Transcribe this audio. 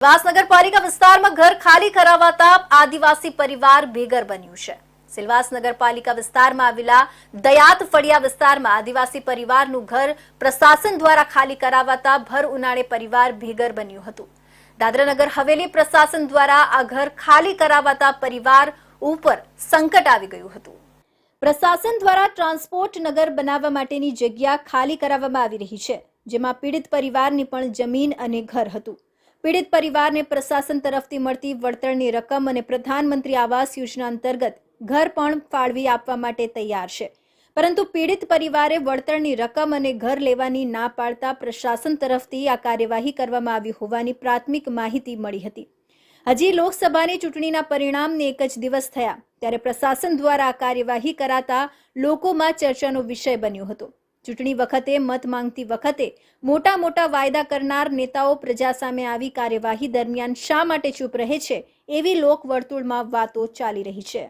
વાસ નગરપાલિકા વિસ્તારમાં ઘર ખાલી કરાવાતા આદિવાસી પરિવાર બેઘર બન્યું છે. સિલવાસ નગરપાલિકા વિસ્તારમાં આવેલા દયાત ફળિયા વિસ્તારમાં આદિવાસી પરિવારનું ઘર પ્રશાસન દ્વારા ખાલી કરાવાતા ભર ઉનાળે પરિવાર ભેગર બન્યું હતું. દાદરાનગર હવેલી પ્રશાસન દ્વારા આ ઘર ખાલી કરાવાતા પરિવાર ઉપર સંકટ આવી ગયું હતું. પ્રશાસન દ્વારા ટ્રાન્સપોર્ટ નગર બનાવવા માટેની જગ્યા ખાલી કરાવવામાં આવી રહી છે, જેમાં પીડિત પરિવારની પણ જમીન અને ઘર હતું. પીડિત પરિવારને પ્રશાસન તરફથી મળતી વળતરની રકમ અને પ્રધાનમંત્રી આવાસ યોજના અંતર્ગત ઘર પણ ફાળવી આપવા માટે તૈયાર છે. પરંતુ પીડિત પરિવારે વળતરની રકમ અને ઘર લેવાની ના પાડતા પ્રશાસન તરફથી આ કાર્યવાહી કરવામાં આવી હોવાની પ્રાથમિક માહિતી મળી હતી. હજી લોકસભાની ચૂંટણીના પરિણામને એક જ દિવસ થયા, ત્યારે પ્રશાસન દ્વારા આ કાર્યવાહી કરાતા લોકોમાં ચર્ચાનો વિષય બન્યો હતો. ચૂંટણી વખતે, મત માંગતી વખતે મોટા મોટા વાયદા કરનાર નેતાઓ પ્રજા સામે આવી કાર્યવાહી દરમિયાન શા માટે ચૂપ રહે છે? એવી લોક વર્તુળમાં વાતો ચાલી રહી છે.